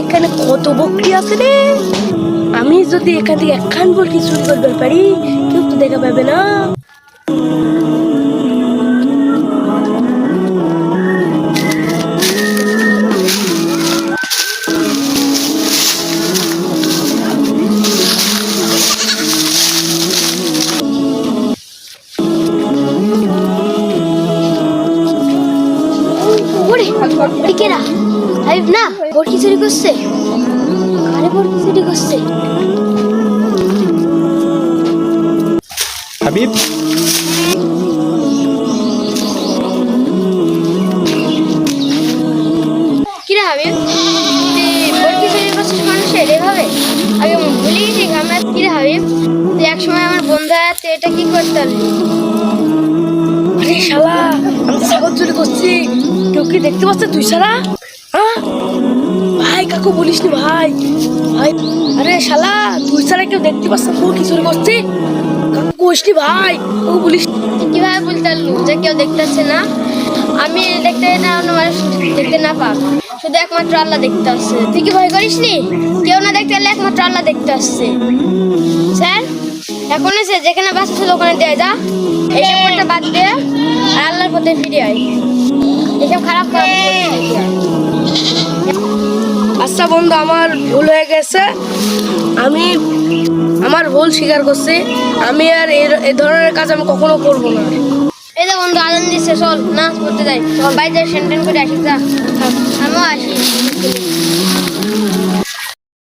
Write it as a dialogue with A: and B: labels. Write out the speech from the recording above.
A: এখানে কত বকরি আছে রে? আমি যদি এখান থেকে একখান বকরি চুরি করতে পারি, কেউ তো দেখা পাবে না।
B: কেরা হাবিব না বরকি চুরি করছে। আরে বরকি চুরি করছে।
C: হাবিব?
B: কিরা হাবিব? বরকি চুরি করছিস মানুষের এভাবে? আগে ভুলে গেছি আমরা কিরা হাবিব? তুই এক সময় আমার বন্ধু আছে এটা কি করতে পারলি
A: আরে শালা আমি ছাগল চুরি করছি। কেউ কি দেখতে পাচ্ছে তুই শালা? হ্যাঁ ভাই, কাকু বলিস নি ভাই। ভাই, আরে শালা, তুই ছাড়া কেউ দেখতে পাচ্ছে তোর কি চুরি করছি? কাকু কইস ভাই, কাকু বলিস নি।
B: কীভাবে বলতে যে কেউ দেখতেছে না। আমি দেখতে না, অন্য মানুষ দেখতে না পাক। শুধু একমাত্র আল্লাহ দেখতে আসছে। তুই কি ভয় করিস নি কেউ না দেখতে পারলে একমাত্র আল্লাহ দেখতে আসছে। স্যার, এখন এসে যেখানে বাসা ছিল ওখানে দেয় যা। এইসব বাদ দে, আর আল্লাহর পথে ফিরে আয়। এসব খারাপ না। আর।
A: আচ্ছা বন্ধু আমার ভুল হয়ে গেছে। আমি আমার ভুল স্বীকার করছি। আমি আর এই ধরনের কাজ আমি কখনো করব না।
B: এই যে বন্ধু আদান দিচ্ছে চল না করতে যাই। বাইরে সেন্টেন করে আসি, যা। আমিও আসি।